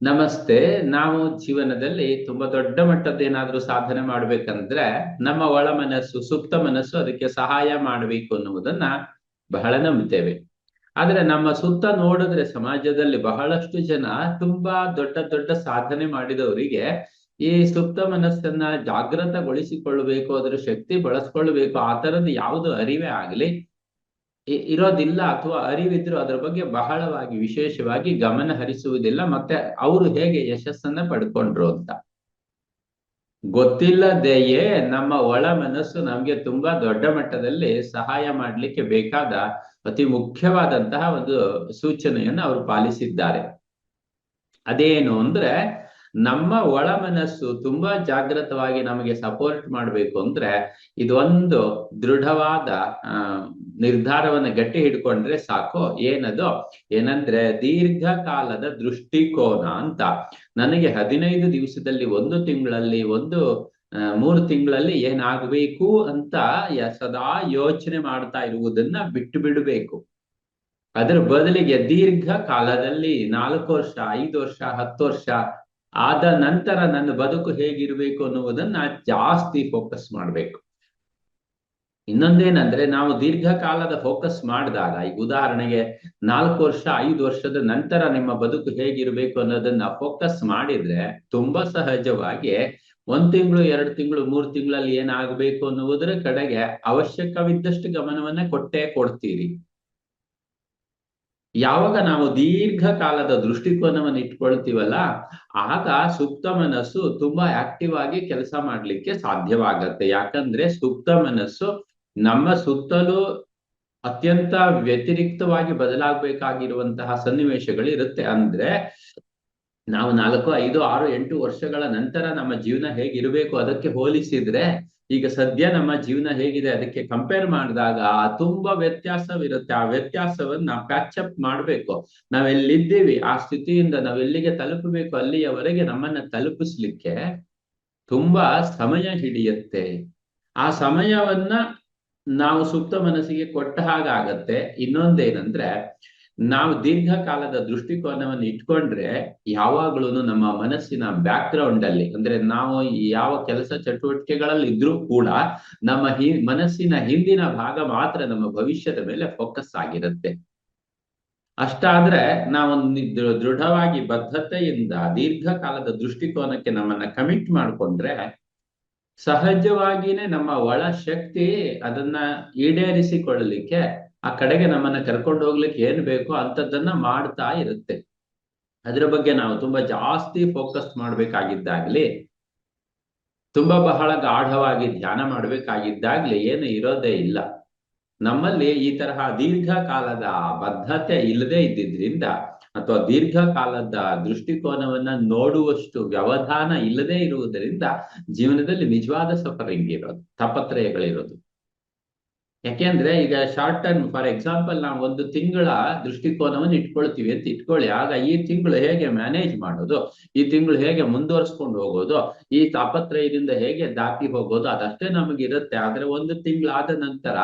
ನಮಸ್ತೆ, ನಾವು ಜೀವನದಲ್ಲಿ ತುಂಬಾ ದೊಡ್ಡ ಮಟ್ಟದ ಏನಾದ್ರೂ ಸಾಧನೆ ಮಾಡ್ಬೇಕಂದ್ರೆ ನಮ್ಮ ಒಳ ಮನಸ್ಸು ಸುಪ್ತ ಮನಸ್ಸು ಅದಕ್ಕೆ ಸಹಾಯ ಮಾಡಬೇಕು ಅನ್ನುವುದನ್ನ ಬಹಳ ನಂಬುತ್ತೇವೆ ಆದ್ರೆ ನಮ್ಮ ಸುತ್ತ ನೋಡಿದ್ರೆ ಸಮಾಜದಲ್ಲಿ ಬಹಳಷ್ಟು ಜನ ತುಂಬಾ ದೊಡ್ಡ ದೊಡ್ಡ ಸಾಧನೆ ಮಾಡಿದವರಿಗೆ ಈ ಸುಪ್ತ ಮನಸ್ಸನ್ನ ಜಾಗೃತಗೊಳಿಸಿಕೊಳ್ಳಬೇಕು ಅದ್ರ ಶಕ್ತಿ ಬಳಸ್ಕೊಳ್ಬೇಕು, ಆ ತರದ ಯಾವುದು ಅರಿವೇ ಆಗ್ಲಿ. ಇರೋದಿಲ್ಲ ಅಥವಾ ಅರಿವಿದ್ರು ಅದ್ರ ಬಗ್ಗೆ ಬಹಳವಾಗಿ ವಿಶೇಷವಾಗಿ ಗಮನ ಹರಿಸುವುದಿಲ್ಲ. ಮತ್ತೆ ಅವರು ಹೇಗೆ ಯಶಸ್ಸನ್ನ ಪಡ್ಕೊಂಡ್ರು ಅಂತ. ಗೊತ್ತಿಲ್ಲದೆಯೇ ನಮ್ಮ ಒಳ ಮನಸ್ಸು ನಮ್ಗೆ ತುಂಬಾ ದೊಡ್ಡ ಮಟ್ಟದಲ್ಲಿ ಸಹಾಯ ಮಾಡ್ಲಿಕ್ಕೆ ಬೇಕಾದ ಅತಿ ಮುಖ್ಯವಾದಂತಹ ಒಂದು ಸೂಚನೆಯನ್ನು ಅವರು ಪಾಲಿಸಿದ್ದಾರೆ. ಅದೇನು ಅಂದ್ರೆ ನಮ್ಮ ಒಳ ಮನಸ್ಸು ತುಂಬಾ ಜಾಗೃತವಾಗಿ ನಮಗೆ ಸಪೋರ್ಟ್ ಮಾಡಬೇಕು ಅಂದ್ರೆ ಇದೊಂದು ದೃಢವಾದ ನಿರ್ಧಾರವನ್ನು ಗಟ್ಟಿ ಹಿಡ್ಕೊಂಡ್ರೆ ಸಾಕು. ಏನದು? ಏನಂದ್ರೆ ದೀರ್ಘಕಾಲದ ದೃಷ್ಟಿಕೋನ ಅಂತ. ನನಗೆ ಹದಿನೈದು ದಿವಸದಲ್ಲಿ ಒಂದು ತಿಂಗಳಲ್ಲಿ ಒಂದು ಮೂರು ತಿಂಗಳಲ್ಲಿ ಏನಾಗಬೇಕು ಅಂತ ಸದಾ ಯೋಚನೆ ಮಾಡ್ತಾ ಇರುವುದನ್ನ ಬಿಟ್ಟು ಬಿಡಬೇಕು. ಅದರ ಬದಲಿಗೆ ದೀರ್ಘ ಕಾಲದಲ್ಲಿ ನಾಲ್ಕು ವರ್ಷ, ಐದು ವರ್ಷ, ಹತ್ತು ವರ್ಷ ಆದ ನಂತರ ನನ್ನ ಬದುಕು ಹೇಗಿರ್ಬೇಕು ಅನ್ನುವುದನ್ನ ಜಾಸ್ತಿ ಫೋಕಸ್ ಮಾಡ್ಬೇಕು. ಇನ್ನೊಂದೇನಂದ್ರೆ ನಾವು ದೀರ್ಘಕಾಲದ ಫೋಕಸ್ ಮಾಡಿದಾಗ, ಈಗ ಉದಾಹರಣೆಗೆ ನಾಲ್ಕು ವರ್ಷ, ಐದು ವರ್ಷದ ನಂತರ ನಿಮ್ಮ ಬದುಕು ಹೇಗಿರ್ಬೇಕು ಅನ್ನೋದನ್ನ ಫೋಕಸ್ ಮಾಡಿದ್ರೆ ತುಂಬಾ ಸಹಜವಾಗಿ ಒಂದ್ ತಿಂಗಳು, ಎರಡು ತಿಂಗಳು, ಮೂರು ತಿಂಗಳಲ್ಲಿ ಏನಾಗಬೇಕು ಅನ್ನುವುದರ ಕಡೆಗೆ ಅವಶ್ಯಕವಿದ್ದಷ್ಟು ಗಮನವನ್ನ ಕೊಟ್ಟೇ ಕೊಡ್ತೀರಿ. ಯಾವಾಗ ನಾವು ದೀರ್ಘಕಾಲದ ದೃಷ್ಟಿಕೋನವನ್ನು ಇಟ್ಕೊಳ್ತೀವಲ್ಲ, ಆಗ ಸುಪ್ತ ಮನಸ್ಸು ತುಂಬಾ ಆಕ್ಟಿವ್ ಆಗಿ ಕೆಲಸ ಮಾಡ್ಲಿಕ್ಕೆ ಸಾಧ್ಯವಾಗತ್ತೆ. ಯಾಕಂದ್ರೆ ಸುಪ್ತ ಮನಸ್ಸು ನಮ್ಮ ಸುತ್ತಲೂ ಅತ್ಯಂತ ವ್ಯತಿರಿಕ್ತವಾಗಿ ಬದಲಾಗಬೇಕಾಗಿರುವಂತಹ ಸನ್ನಿವೇಶಗಳು ಇರುತ್ತೆ ಅಂದ್ರೆ ನಾವು ನಾಲ್ಕು, ಐದು, ಆರು, ಎಂಟು ವರ್ಷಗಳ ನಂತರ ನಮ್ಮ ಜೀವನ ಹೇಗಿರಬೇಕು ಅದಕ್ಕೆ ಹೋಲಿಸಿದ್ರೆ ಈಗ ಸದ್ಯ ನಮ್ಮ ಜೀವನ ಹೇಗಿದೆ ಅದಕ್ಕೆ ಕಂಪೇರ್ ಮಾಡಿದಾಗ ತುಂಬಾ ವ್ಯತ್ಯಾಸವಿರುತ್ತೆ. ಆ ವ್ಯತ್ಯಾಸವನ್ನ ಪ್ಯಾಚ್ ಅಪ್ ಮಾಡ್ಬೇಕು. ನಾವೆಲ್ಲಿದ್ದೀವಿ ಆ ಸ್ಥಿತಿಯಿಂದ ನಾವೆಲ್ಲಿಗೆ ತಲುಪಬೇಕು? ಅಲ್ಲಿಯವರೆಗೆ ನಮ್ಮನ್ನ ತಲುಪಿಸ್ಲಿಕ್ಕೆ ತುಂಬಾ ಸಮಯ ಹಿಡಿಯುತ್ತೆ. ಆ ಸಮಯವನ್ನ ನಾವು ಸುಪ್ತ ಮನಸ್ಸಿಗೆ ಕೊಟ್ಟ ಹಾಗಾಗತ್ತೆ. ಇನ್ನೊಂದೇನಂದ್ರೆ ನಾವು ದೀರ್ಘಕಾಲದ ದೃಷ್ಟಿಕೋನವನ್ನು ಇಟ್ಕೊಂಡ್ರೆ ಯಾವಾಗ್ಲೂ ನಮ್ಮ ಮನಸ್ಸಿನ ಬ್ಯಾಕ್ ಗ್ರೌಂಡ್ ಅಲ್ಲಿ, ಅಂದ್ರೆ ನಾವು ಯಾವ ಕೆಲಸ ಚಟುವಟಿಕೆಗಳಲ್ಲಿ ಇದ್ರೂ ಕೂಡ ನಮ್ಮ ಹಿ, ಮನಸ್ಸಿನ ಹಿಂದಿನ ಭಾಗ ಮಾತ್ರ ನಮ್ಮ ಭವಿಷ್ಯದ ಮೇಲೆ ಫೋಕಸ್ ಆಗಿರುತ್ತೆ. ಅಷ್ಟಾದ್ರೆ ನಾವೊಂದು ದೃ- ದೃಢವಾಗಿ ಬದ್ಧತೆಯಿಂದ ದೀರ್ಘಕಾಲದ ದೃಷ್ಟಿಕೋನಕ್ಕೆ ನಮ್ಮನ್ನ ಕಮಿಟ್ ಮಾಡ್ಕೊಂಡ್ರೆ ಸಹಜವಾಗಿನೇ ನಮ್ಮ ಒಳ ಶಕ್ತಿ ಅದನ್ನ ಈಡೇರಿಸಿಕೊಳ್ಳಲಿಕ್ಕೆ ಆ ಕಡೆಗೆ ನಮ್ಮನ್ನ ಕರ್ಕೊಂಡು ಹೋಗ್ಲಿಕ್ಕೆ ಏನ್ ಬೇಕೋ ಅಂತದ್ದನ್ನ ಮಾಡ್ತಾ ಇರುತ್ತೆ. ಅದ್ರ ಬಗ್ಗೆ ನಾವು ತುಂಬಾ ಜಾಸ್ತಿ ಫೋಕಸ್ ಮಾಡ್ಬೇಕಾಗಿದ್ದಾಗ್ಲಿ, ತುಂಬಾ ಬಹಳ ಗಾಢವಾಗಿ ಧ್ಯಾನ ಮಾಡ್ಬೇಕಾಗಿದ್ದಾಗ್ಲಿ ಏನು ಇರೋದೇ ಇಲ್ಲ. ನಮ್ಮಲ್ಲಿ ಈ ತರಹ ದೀರ್ಘಕಾಲದ ಬದ್ಧತೆ ಇಲ್ಲದೆ ಇದ್ದಿದ್ರಿಂದ ಅಥವಾ ದೀರ್ಘಕಾಲದ ದೃಷ್ಟಿಕೋನವನ್ನ ನೋಡುವಷ್ಟು ವ್ಯವಧಾನ ಇಲ್ಲದೆ ಇರುವುದರಿಂದ ಜೀವನದಲ್ಲಿ ನಿಜವಾದ ಸಫರಿಂಗ್ ಇರೋದು, ತಾಪತ್ರಯಗಳಿರೋದು. ಯಾಕೆಂದ್ರೆ ಈಗ ಶಾರ್ಟ್ ಟರ್ಮ್ ಫಾರ್ ಎಕ್ಸಾಂಪಲ್ ನಾವು ಒಂದು ತಿಂಗಳ ದೃಷ್ಟಿಕೋನವನ್ನು ಇಟ್ಕೊಳ್ತೀವಿ ಅಂತ ಇಟ್ಕೊಳ್ಳಿ. ಆಗ ಈ ತಿಂಗಳು ಹೇಗೆ ಮ್ಯಾನೇಜ್ ಮಾಡೋದು? ಈ ತಿಂಗಳು ಹೇಗೆ ಮುಂದುವರ್ಸ್ಕೊಂಡು ಹೋಗೋದು? ಈ ತಾಪತ್ರಯದಿಂದ ಹೇಗೆ ದಾಟಿ ಹೋಗೋದು? ಅದಷ್ಟೇ ನಮಗಿರುತ್ತೆ. ಆದ್ರೆ ಒಂದು ತಿಂಗಳಾದ ನಂತರ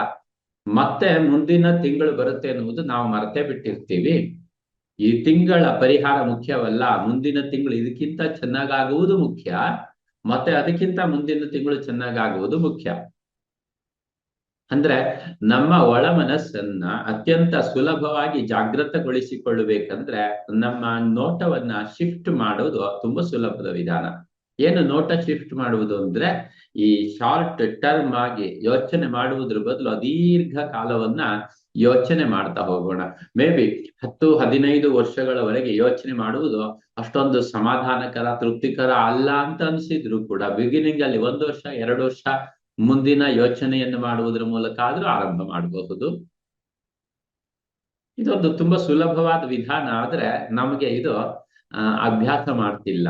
ಮತ್ತೆ ಮುಂದಿನ ತಿಂಗಳು ಬರುತ್ತೆ ಅನ್ನುವುದು ನಾವು ಮರೆತೇ ಬಿಟ್ಟಿರ್ತೀವಿ. ಈ ತಿಂಗಳ ಪರಿಹಾರ ಮುಖ್ಯವಲ್ಲ. ಮುಂದಿನ ತಿಂಗಳು ಇದಕ್ಕಿಂತ ಚೆನ್ನಾಗಾಗುವುದು ಮುಖ್ಯ. ಮತ್ತೆ ಅದಕ್ಕಿಂತ ಮುಂದಿನ ತಿಂಗಳು ಚೆನ್ನಾಗಾಗುವುದು ಮುಖ್ಯ. ಅಂದ್ರೆ ನಮ್ಮ ಒಳ ಮನಸ್ಸನ್ನ ಅತ್ಯಂತ ಸುಲಭವಾಗಿ ಜಾಗೃತಗೊಳಿಸಿಕೊಳ್ಳಬೇಕಂದ್ರೆ ನಮ್ಮ ನೋಟವನ್ನ ಶಿಫ್ಟ್ ಮಾಡೋದು ತುಂಬಾ ಸುಲಭದ ವಿಧಾನ. ಏನು ನೋಟ ಶಿಫ್ಟ್ ಮಾಡುವುದು ಅಂದ್ರೆ ಈ ಶಾರ್ಟ್ ಟರ್ಮ್ ಆಗಿ ಯೋಚನೆ ಮಾಡುವುದ್ರ ಬದಲು ದೀರ್ಘ ಕಾಲವನ್ನ ಯೋಚನೆ ಮಾಡ್ತಾ ಹೋಗೋಣ. ಮೇ ಬಿ ಹತ್ತು, ಹದಿನೈದು ವರ್ಷಗಳವರೆಗೆ ಯೋಚನೆ ಮಾಡುವುದು ಅಷ್ಟೊಂದು ಸಮಾಧಾನಕರ, ತೃಪ್ತಿಕರ ಅಲ್ಲ ಅಂತ ಅನ್ಸಿದ್ರು ಕೂಡ ಬಿಗಿನಿಂಗ್ ಅಲ್ಲಿ ಒಂದು ವರ್ಷ, ಎರಡು ವರ್ಷ ಮುಂದಿನ ಯೋಚನೆಯನ್ನು ಮಾಡುವುದರ ಮೂಲಕ ಆದರೂ ಆರಂಭ ಮಾಡಬಹುದು. ಇದೊಂದು ತುಂಬಾ ಸುಲಭವಾದ ವಿಧಾನ, ಆದ್ರೆ ನಮಗೆ ಇದು ಅಭ್ಯಾಸ ಮಾಡ್ತಿಲ್ಲ.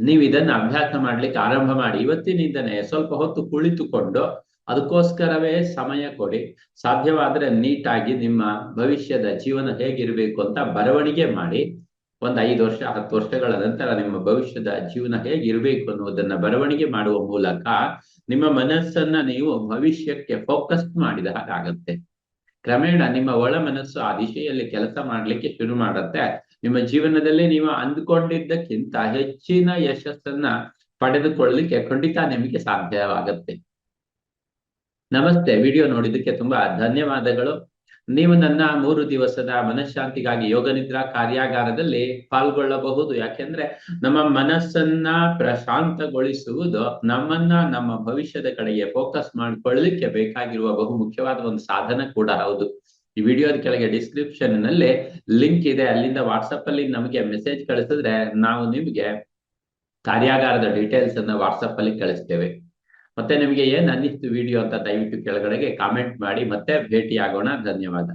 ನೀವು ಇದನ್ನ ಅಭ್ಯಾಸ ಮಾಡ್ಲಿಕ್ಕೆ ಆರಂಭ ಮಾಡಿ, ಇವತ್ತಿನಿಂದನೇ ಸ್ವಲ್ಪ ಹೊತ್ತು ಕುಳಿತುಕೊಂಡು ಅದಕ್ಕೋಸ್ಕರವೇ ಸಮಯ ಕೊಡಿ. ಸಾಧ್ಯವಾದ್ರೆ ನೀಟಾಗಿ ನಿಮ್ಮ ಭವಿಷ್ಯದ ಜೀವನ ಹೇಗಿರ್ಬೇಕು ಅಂತ ಬರವಣಿಗೆ ಮಾಡಿ. ಒಂದ್ ಐದು ವರ್ಷ, ಹತ್ತು ವರ್ಷಗಳ ನಂತರ ನಿಮ್ಮ ಭವಿಷ್ಯದ ಜೀವನ ಹೇಗಿರಬೇಕು ಅನ್ನೋದನ್ನ ಬರವಣಿಗೆ ಮಾಡುವ ಮೂಲಕ ನಿಮ್ಮ ಮನಸ್ಸನ್ನ ನೀವು ಭವಿಷ್ಯಕ್ಕೆ ಫೋಕಸ್ ಮಾಡಿದ ಹಾಗಾಗತ್ತೆ ಕ್ರಮೇಣ ನಿಮ್ಮ ಒಳ ಮನಸ್ಸು ಆ ದಿಶೆಯಲ್ಲಿ ಕೆಲಸ ಮಾಡ್ಲಿಕ್ಕೆ ಶುರು ಮಾಡುತ್ತೆ. ನಿಮ್ಮ ಜೀವನದಲ್ಲಿ ನೀವು ಅಂದುಕೊಂಡಿದ್ದಕ್ಕಿಂತ ಹೆಚ್ಚಿನ ಯಶಸ್ಸನ್ನ ಪಡೆದುಕೊಳ್ಳಲಿಕ್ಕೆ ಖಂಡಿತ ನಿಮಗೆ ಸಾಧ್ಯವಾಗತ್ತೆ. ನಮಸ್ತೆ, ವಿಡಿಯೋ ನೋಡಿದ್ದಕ್ಕೆ ತುಂಬಾ ಧನ್ಯವಾದಗಳು. ನೀವು ನನ್ನ ಮೂರು ದಿವಸದ ಮನಃಶಾಂತಿಗಾಗಿ ಯೋಗ ನಿದ್ರಾ ಕಾರ್ಯಾಗಾರದಲ್ಲಿ ಪಾಲ್ಗೊಳ್ಳಬಹುದು. ಯಾಕೆಂದ್ರೆ ನಮ್ಮ ಮನಸ್ಸನ್ನ ಪ್ರಶಾಂತಗೊಳಿಸುವುದು ನಮ್ಮನ್ನ ನಮ್ಮ ಭವಿಷ್ಯದ ಕಡೆಗೆ ಫೋಕಸ್ ಮಾಡ್ಕೊಳ್ಳಿಕ್ಕೆ ಬೇಕಾಗಿರುವ ಬಹು ಮುಖ್ಯವಾದ ಒಂದು ಸಾಧನ ಕೂಡ ಹೌದು. ಈ ವಿಡಿಯೋದ ಕೆಳಗೆ ಡಿಸ್ಕ್ರಿಪ್ಷನ್ನಲ್ಲಿ ಲಿಂಕ್ ಇದೆ. ಅಲ್ಲಿಂದ ವಾಟ್ಸಪ್ ಅಲ್ಲಿ ನಮಗೆ ಮೆಸೇಜ್ ಕಳಿಸಿದ್ರೆ ನಾವು ನಿಮಗೆ ಕಾರ್ಯಾಗಾರದ ಡೀಟೇಲ್ಸ್ ಅನ್ನ ವಾಟ್ಸಪ್ ಅಲ್ಲಿ ಕಳಿಸ್ತೇವೆ. ಮತ್ತೆ ನಿಮಗೆ ಏನ್ ಅನ್ನಿಸ್ತು ವಿಡಿಯೋ ಅಂತ ದಯವಿಟ್ಟು ಕೆಳಗಡೆಗೆ ಕಾಮೆಂಟ್ ಮಾಡಿ. ಮತ್ತೆ ಭೇಟಿ ಆಗೋಣ ಧನ್ಯವಾದ.